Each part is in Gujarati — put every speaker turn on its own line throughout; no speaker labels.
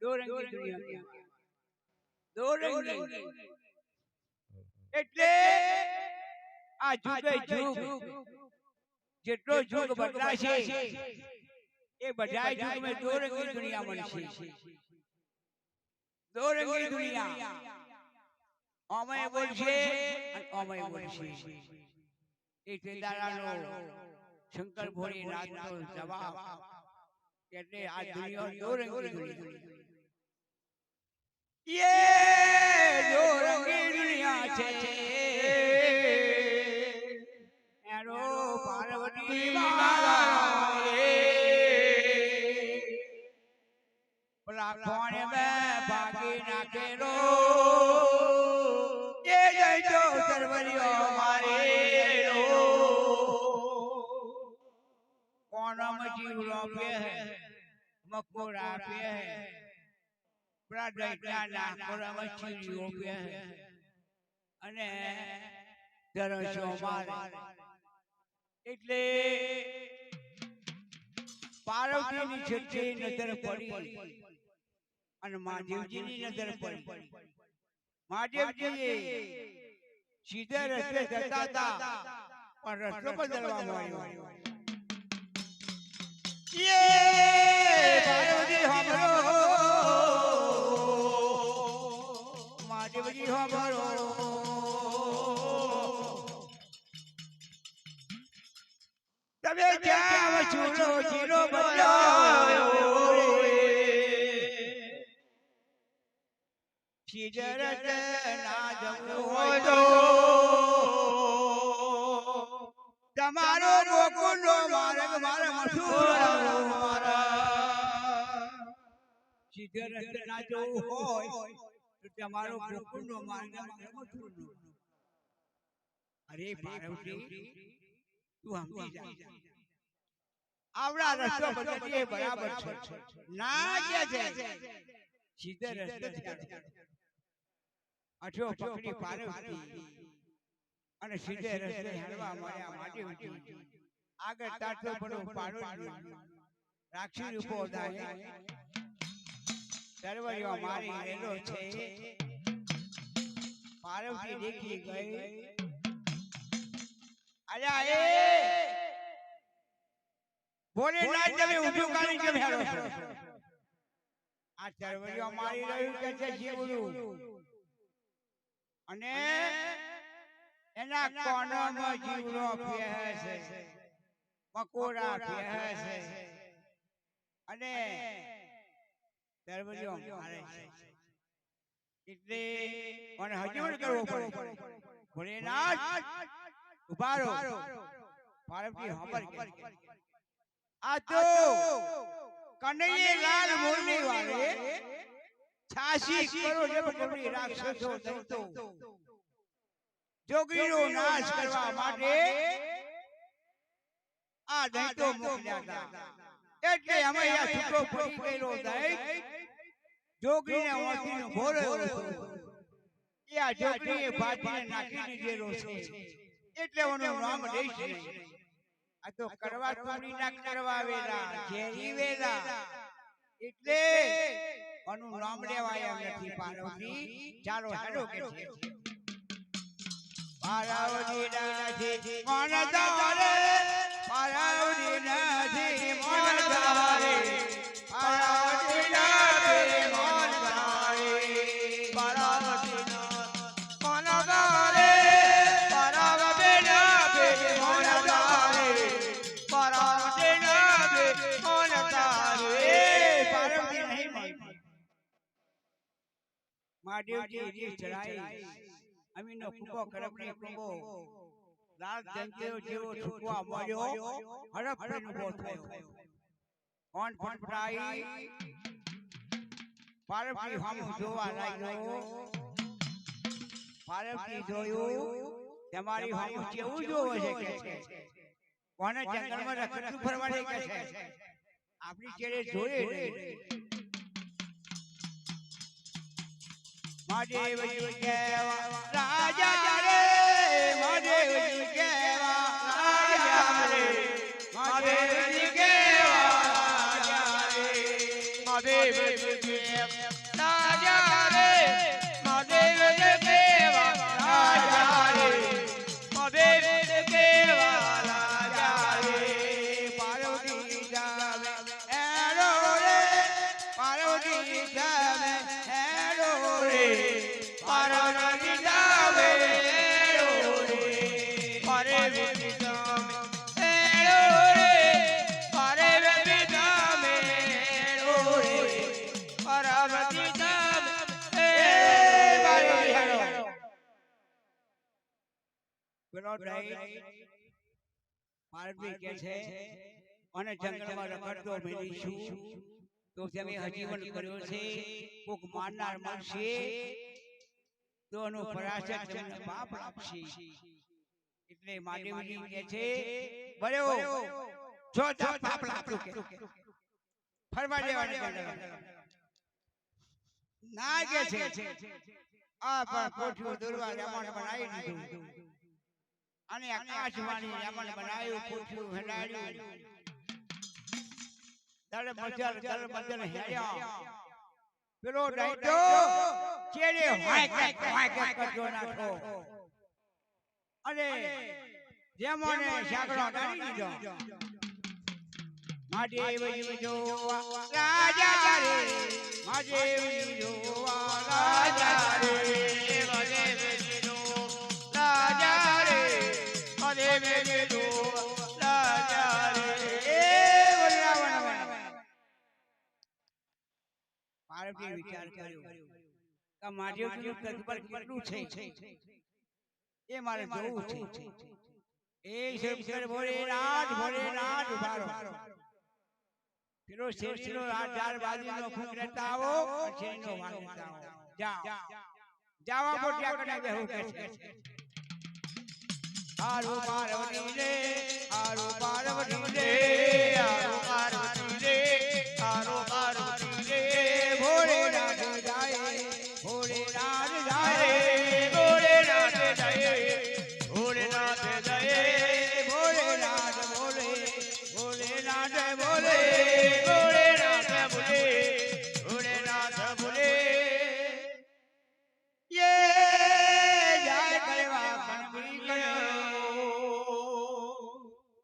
દો રંગી દુનિયા દો રંગી એટલે આ જુગે. જુગ. જેટલો જુગ બદલાશે એ બધા જુગમાં દો રંગી દુનિયા બનશે. દો રંગી દુનિયા. અમે બોલશે અમે બોલશે. એ કેદારાનો શંકર ભોળી રાતનો જવાબ. એટલે આ દુનિયા રંગી દુનિયા દુનિયા છે. કોણમ જીવડો પે મકોડા પે પેલા દૈત્યા નાકોરામ ચીડીઓ પે અને દરસો મારે. એટલે પાર્વતીની છઠ્ઠી નજર પડી અને મહાદેવજીની નજર પડી. મહાદેવજી સીધા રસ્તે જતા હતા, પણ રસ્તો બદલવામાં આવ્યો. તમે ક્યાં ચૂલો ચીલો બદલાયો. રે ના જમવું હોય તમારો ગોકુંડો મારે મારે મથુરાનો માર્ગ સિજરત ના જવું હોય તો તમારો માર્ગ મારે મથુરાનો. અરે પાર્વતી તું સમજી જા. આવડા રસ્તો બદલીએ બરાબર છે. ના કે છે. સીધે રસ્તે. અઠ્યો પકડી પાર્વતી. અને સીધે રસ્તે હાલવા મળ્યા મહાદેવજી આગળ તાટલો પડો પાડો રાક્ષી રૂપો દાહે દરવાજો મારી રેલો છે. પાર્વતી દેખી ગઈ. અલ્યા એ બોલે ના તમે ઊભું કાઢી કેમ હેરો આ ચરવૈયો મારી રહ્યું કે છે જીવડું અને એના કોણમાં જીવડો પહેરે છે પકોડા પહેરે છે અને ચરવૈયો મારે છે. એટલે મને હજુ કરવો પડે. ભોલેનાથ ઊભા રહો પાર્વતી હમર આ તો કનૈયે લાલ મોરલી વાળે છાસી કરોડ જબરજબરી રાક્ષસો દૈતો જોગીનો નાશ કરવા માટે આ દૈતો મોકલ્યા હતા. એટલે અમે આ છૂટો પડી ગયેલો દૈત જોગીને ઓળખીને ભોળ્યો એ આ જોગીએ ભાજીને નાખી દીધેલો છે. એટલે એનું નામ દઈશ આ તો કરવા તોડી ના કરવા વેલા ઘેરી વેલા એટલે આનું નામ લેવાય એમ નથી પાર્વતી. ચાલો હેડો કે છે. પાર્વતી નથી મન તારે પાર્વતી નથી મન તારે પાર્વતી નથી મન તારે પાર્વતી મન તારે પાર્વતી નથી મન તારે પાર્વતી નથી મન તારે પાર્વતી નહીં મન મહાદેવજી ચડાઈ અમીનો કુંભો ખડકને કુંભો લાલ જંતેઓ જેવો છૂટવા મળ્યો. હડપ ઊભો થયો. કોણ ફટફટાઈ પાર્વતી સામું જોવા લાગ્યો. પાર્વતી જોયું. તમારી સામું કેવું જોવે છે કે કોને જંગલમાં રખડતું ફરવા કે છે? આપણી ચેડે જોઈએ નહીં. મહાદેવજી કેવા રાજા રે મહાદેવજી કેવા રાજા રે મહાદેવજી કેવા રાજા રે
મહાદેવજી કેવા રાજા રે મહાદેવજી કેવા? રાજા રે મહાદેવજી કેવા? રાજા રે
પાર્વતી જાવે હેરો રે પાર્વતી જાવે પેલો ડાઈ પાર્વતી કે છે અને જંગલમાં રખડતો મેળીશું તો તમે હજીવન કર્યો છે કોક મારનાર મળશે તો એનો પરાશર તમને પાપ આપશે. એટલે મહાદેવજી કહે છે બળ્યો જો જો પાપ લાપલું કે ફરવા દેવાની. ના કે છે. આ પણ કોઠીઓ દોરવા રમણ બનાવી દીધું. અને આકાશવાણી રમણ બનાવ્યું કોઠીઓ હેડાડ્યું દળ મજલ દળ મજલ હેડ્યા પેલો ડાયટો ચેડે હાય કે હાય કે કરજો નાખો. અરે જેમોને સાગરો ડાળી દીધો. મહાદેવજી જોવા રાજા રે. મહાદેવજી જોવા રાજા રે.
મહાદેવજી નો રાજા રે. મહાદેવજી
પાર્વતી વિચાર કર્યો. કે મહાદેવજીનું તત્પર કેટલું છે? એ મારે જોવું છે. એ શંકર ભોળેનાથ ભોળેનાથ ઉભારો. પેલો શેરશીનો આ ચાર બાજુનો ફૂંક રહેતા આવો શેરનો વાગ લેતા આવો. જાઓ. જાવા મોટિયા કને બેહું કે હારું પાર્વતી રે હારું પાર્વતી રે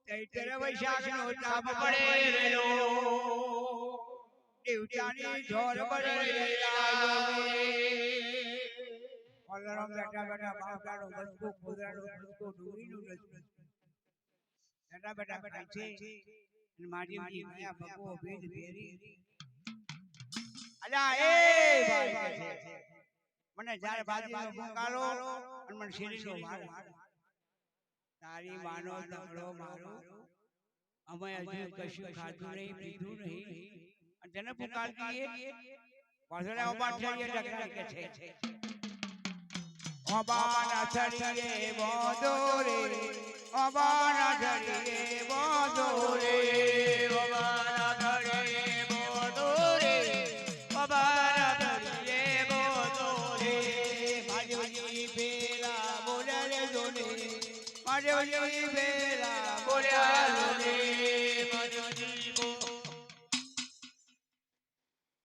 ચૈત્ર વૈશાખનો તાપ પડે રેલો દેવતાની જોર પડે ડુંગળીનું છે અને માજીમજી ગયા ભગવો ભેદ ભેરી. અલ્યા એ ભાઈ છે. મને જ્યારે ભૂંકાલો અને મને શેરીનો વારો તારી માનો દગડો મારો. અમે હજુ કશું ખાધું નહીં પીધું નહીં. અને તને દઈએ પાછળ થઈએ ડગરા કે છે. ઓબાના થડીએ બોધો રે ઓબાના થડીએ બોધો રે
બાબાના ઘરે બોધો રે બાબાના ઘરે બોધો રે
માધવજી પેલા બોલે રે જોને